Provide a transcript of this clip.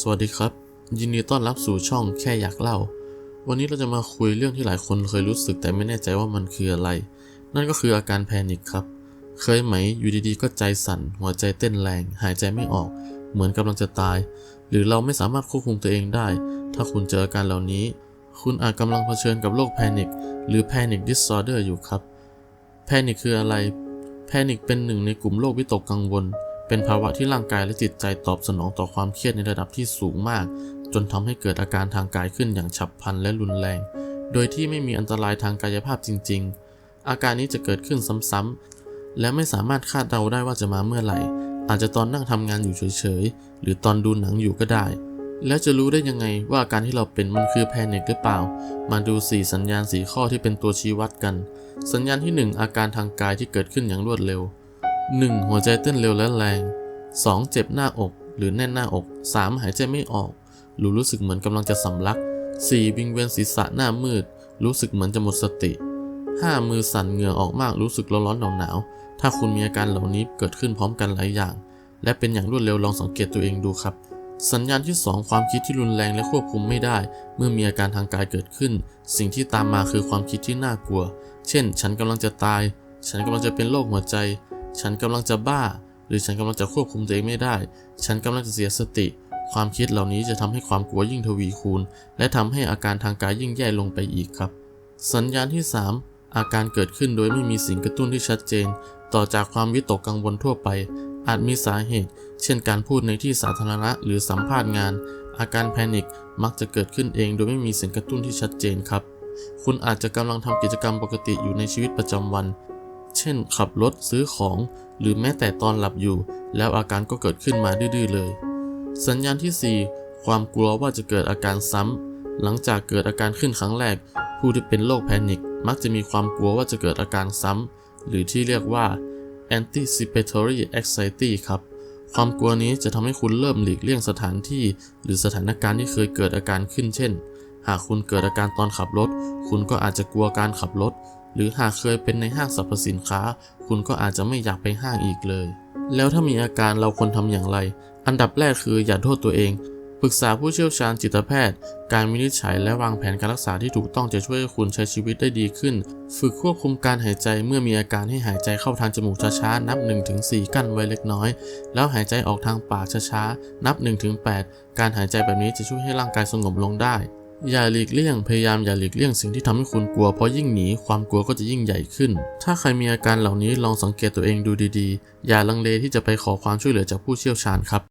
สวัสดีครับ ยินดีต้อนรับสู่ช่องแค่อยากเล่า วันนี้เราจะมาคุยเรื่องที่หลายคนเคยรู้สึกแต่ไม่แน่ใจว่ามันคืออะไร นั่นก็คืออาการแพนิคครับ เคยไหมอยู่ดีๆ ก็ใจสั่น หัวใจเต้นแรง หายใจไม่ออก เหมือนกำลังจะตาย หรือเราไม่สามารถควบคุมตัวเองได้ ถ้าคุณเจออาการเหล่านี้ คุณอาจกำลังเผชิญกับโรคแพนิคหรือ Panic Disorder อยู่ครับแพนิคคืออะไรแพนิคเป็นหนึ่งในกลุ่มโรควิตกกังวล เป็นภาวะที่ร่างกายและจิตใจตอบสนองต่อความเครียดในระดับที่สูงมาก จนทำให้เกิดอาการทางกายขึ้นอย่างฉับพลันและรุนแรง โดยที่ไม่มีอันตรายทางกายภาพจริง ๆ อาการนี้จะเกิดขึ้นซ้ำๆและไม่สามารถคาดเดาได้ว่าจะมาเมื่อไหร่ อาจจะตอนนั่งทำงานอยู่เฉยๆ หรือตอนดูหนังอยู่ก็ได้ แล้วจะรู้ได้ยังไงว่าอาการที่เราเป็นมันคือแพนิคหรือเปล่า มาดู 4 สัญญาณ4ข้อที่เป็นตัวชี้วัดกัน สัญญาณที่ 1 อาการทางกายที่เกิดขึ้นอย่างรวดเร็ว 1. หัวใจเต้นเร็วและแรง 2. เจ็บหน้าอก หรือแน่นหน้าอก 3. หายใจไม่ออก หรือรู้สึกเหมือนกำลังจะสำลัก 4. วิงเวียนศีรษะหน้ามืด รู้สึกเหมือนจะหมดสติ 5. มือสั่นเหงื่อออกมากรู้สึกร้อนๆหนาวๆถ้าคุณมีอาการเหล่านี้เกิดขึ้นพร้อมกันหลายอย่าง และเป็นอย่างรวดเร็วลองสังเกตตัวเองดูครับ สัญญาณที่ 2 ความคิดที่รุนแรงและควบคุมไม่ได้ เมื่อมีอาการทางกายเกิดขึ้น สิ่งที่ตามมาคือความคิดที่น่ากลัว เช่น ฉันกำลังจะตาย ฉันกำลังจะเป็นโรคหัวใจ ฉันกำลังจะบ้า หรือฉันกำลังจะควบคุมตัวเองไม่ได้ ฉันกำลังจะเสียสติ ความคิดเหล่านี้จะทำให้ความกลัวยิ่งทวีคูณ และทำให้อาการทางกายยิ่งแย่ลงไปอีกครับ สัญญาณที่ 3 อาการเกิดขึ้นโดยไม่มีสิ่งกระตุ้นที่ชัดเจน ต่อจากความวิตกกังวลทั่วไป อาจมีสาเหตุ เช่นการพูดในที่สาธารณะหรือสัมภาษณ์งาน อาการแพนิคมักจะเกิดขึ้นเองโดยไม่มีสิ่งกระตุ้นที่ชัดเจนครับ คุณอาจจะกำลังทำกิจกรรมปกติอยู่ในชีวิตประจำวัน ช่น ขับรถซื้อของ หรือแม้แต่ตอนหลับอยู่ แล้วอาการก็เกิดขึ้นมาดื้อๆเลย สัญญาณที่ 4 ความกลัวว่าจะเกิดอาการซ้ำ หลังจากเกิดอาการขึ้นครั้งแรก ผู้ที่เป็นโรคแพนิคมักจะมีความกลัวว่าจะเกิดอาการซ้ำ หรือที่เรียกว่า anticipatory anxiety ครับ ความกลัวนี้จะทำให้คุณเริ่มหลีกเลี่ยงสถานที่ หรือสถานการณ์ที่เคยเกิดอาการขึ้นเช่น หากคุณเกิดอาการตอนขับรถ คุณก็อาจจะกลัวการขับรถ หรือหากเคยเป็นในห้างสรรพสินค้า คุณก็อาจจะไม่อยากไปห้างอีกเลย แล้วถ้ามีอาการเราควรทำอย่างไร อันดับแรกคืออย่าโทษตัวเอง ปรึกษาผู้เชี่ยวชาญจิตแพทย์ การวินิจฉัยและวางแผนการรักษาที่ถูกต้องจะช่วยให้คุณใช้ชีวิตได้ดีขึ้น ฝึกควบคุมการหายใจเมื่อมีอาการให้หายใจเข้าทางจมูกช้าๆ นับ 1-4 กั้นไว้เล็กน้อย แล้วหายใจออกทางปากช้าๆ นับ 1-8 การหายใจแบบนี้จะช่วยให้ร่างกายสงบลงได้ อย่าหลีกเลี่ยง พยายามอย่าหลีกเลี่ยงสิ่งที่ทำให้คุณกลัว เพราะยิ่งหนี ความกลัวก็จะยิ่งใหญ่ขึ้น ถ้าใครมีอาการเหล่านี้ลองสังเกตตัวเองดูดีๆ อย่าลังเลที่จะไปขอความช่วยเหลือจากผู้เชี่ยวชาญครับ